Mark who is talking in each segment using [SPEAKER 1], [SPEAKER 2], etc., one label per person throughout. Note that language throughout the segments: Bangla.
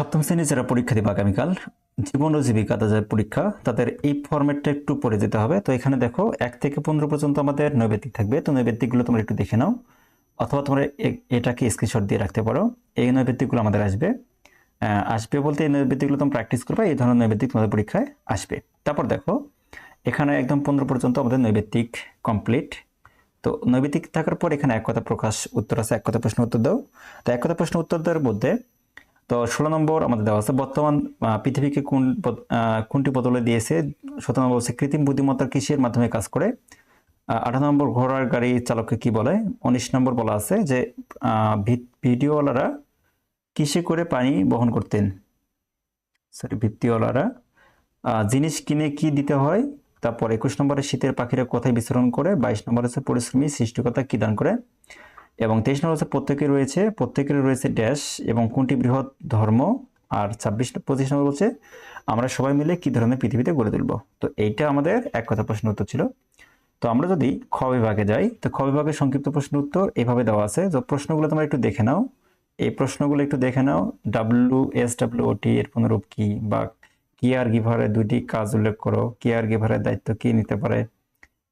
[SPEAKER 1] সপ্তম শ্রেণির যারা পরীক্ষা দিবে আগামীকাল, জীবন ও জীবিকা তাদের পরীক্ষা, তাদের এই ফরম্যাটটা একটু পড়ে যেতে হবে। তো এখানে দেখো, এক থেকে পনেরো পর্যন্ত আমাদের নৈবেদিক থাকবে। তো নৈবেদিকগুলো তোমরা একটু দেখে নাও। অথবা তোমরা এটাকে স্ক্রিনশট দিয়ে রাখতে পারো। এই নৈবেদিকগুলো আমাদের আসবে। আসবে বলতে এই নৈবেদিকগুলো তোমরা প্র্যাকটিস করবে, এই ধরনের নৈবেদিক তোমাদের পরীক্ষায় আসবে। তারপর দেখো, এখানে একদম পনেরো পর্যন্ত আমাদের নৈবেদিক কমপ্লিট তো নৈবেদিক থাকার পর এখানে এক কথা প্রকাশ, উত্তর আছে, এক কথা প্রশ্ন উত্তর দাও। তো এক কথা প্রশ্ন উত্তর দেওয়ার মধ্যে তো ষোলো নম্বর আমাদের দেওয়া আছে, বর্তমান পৃথিবীকে কোন কোনটি বদলে দিয়েছে? সতেরো নম্বর হচ্ছে কৃত্রিম বুদ্ধিমত্তা কিসের মাধ্যমে কাজ করে? আঠারো নম্বর ঘোড়ার গাড়ি চালককে কি বলে? উনিশ নম্বর বলা আছে যে ভিডিওওয়ালারা কিসে করে পানি বহন করতেন? সরি ভিত্তিওয়ালারা জিনিস কিনে কি দিতে হয়? তারপর একুশ নম্বরে শীতের পাখিরা কোথায় বিচরণ করে? বাইশ নম্বর হচ্ছে পরিশ্রমী সৃষ্টিকতা কি দান করে? এবং তেইশ নম্বর হচ্ছে প্রত্যেকের রয়েছে প্রত্যেকের রয়েছে ড্যাশ এবং কোনটি বৃহৎ ধর্ম? আর ছাব্বিশ, পঁচিশ নম্বর বলছে, আমরা সবাই মিলে কি ধরনের পৃথিবীতে গড়ে তুলব? তো এইটা আমাদের এক কথা প্রশ্ন উত্তর ছিল। তো আমরা যদি খ বিভাগে যাই, তো খ বিভাগের সংক্ষিপ্ত প্রশ্ন উত্তর এভাবে দেওয়া আছে। তো প্রশ্নগুলো তোমরা একটু দেখে নাও। এই প্রশ্নগুলো একটু দেখে নাও। W S W O T এর পুনরূপ কি? বা কেয়ার গিভারের দুইটি কাজ উল্লেখ করো? কেয়ার গিভারের দায়িত্ব কি নিতে পারে?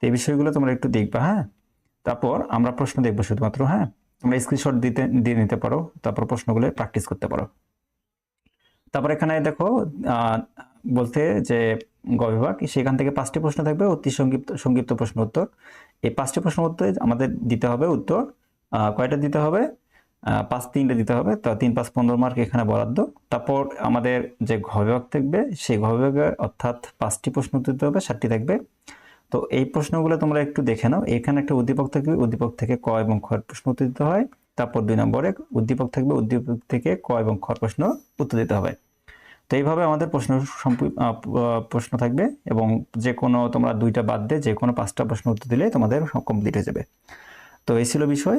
[SPEAKER 1] এই বিষয়গুলো তোমরা একটু দেখবা হ্যাঁ? তারপর আমরা প্রশ্ন দেখব শুধুমাত্র হ্যাঁ? তোমরা স্ক্রিনশট দিতে, দিয়ে নিতে পারো, তারপর প্রশ্নগুলো প্র্যাকটিস করতে পারো। তারপর এখানে দেখো বলতে যে গ বিভাগ সেখান থেকে পাঁচটি প্রশ্ন থাকবে, অতি সংক্ষিপ্ত সংক্ষিপ্ত প্রশ্ন উত্তর। এই পাঁচটি প্রশ্ন উত্তর আমাদের দিতে হবে উত্তর কয়টা দিতে হবে? পাঁচ তিনটে দিতে হবে, তো তিন, পাঁচ, পনেরো মার্ক এখানে বরাদ্দ। তারপর আমাদের যে ঘ বিভাগ থাকবে, সেই ঘ বিভাগে অর্থাৎ পাঁচটি প্রশ্ন উত্তর দিতে হবে, সাতটি থাকবে। তো এই প্রশ্নগুলো তোমরা একটু দেখে নাও। এখানে একটা উদ্দীপক থাকবে, উদ্দীপক থেকে ক এবং খর প্রশ্ন উত্তর দিতে হয়। তারপর দুই নম্বরে উদ্দীপক থাকবে, উদ্দীপক থেকে ক এবং খর প্রশ্ন উত্তর দিতে হবে। তো এইভাবে আমাদের প্রশ্ন প্রশ্ন থাকবে এবং যে কোনো তোমরা দুইটা বাদ দিয়ে যে কোনো পাঁচটা প্রশ্ন উত্তর দিলে তোমাদের কমপ্লিট হয়ে যাবে। তো এই ছিল বিষয়।